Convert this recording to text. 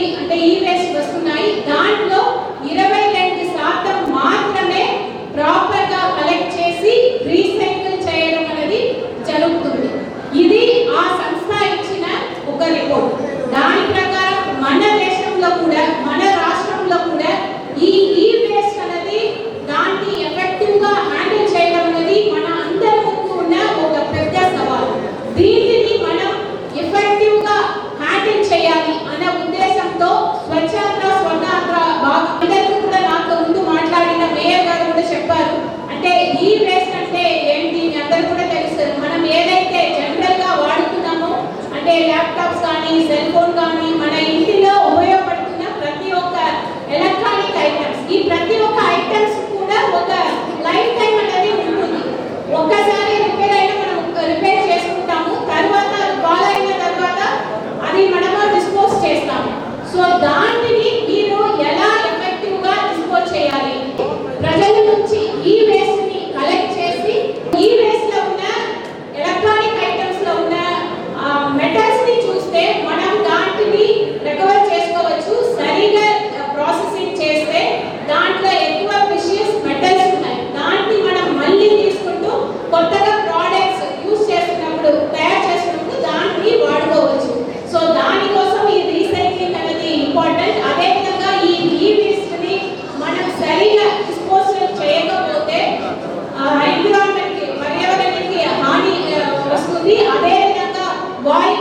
అనేది అంటే ఈ వేస్ట్ వస్తున్నాయి. దాంట్లో ఇరవై రెండు శాతం మాత్రమే ప్రాపర్గా కలెక్ట్ చేసి రీసైకిల్ చేయడం అనేది జరుగుతుంది. ఇది ఆ సంస్థ ఇచ్చిన ఒక రిపోర్ట్ దాని ప్రకారం మన దేశంలో కూడా మన why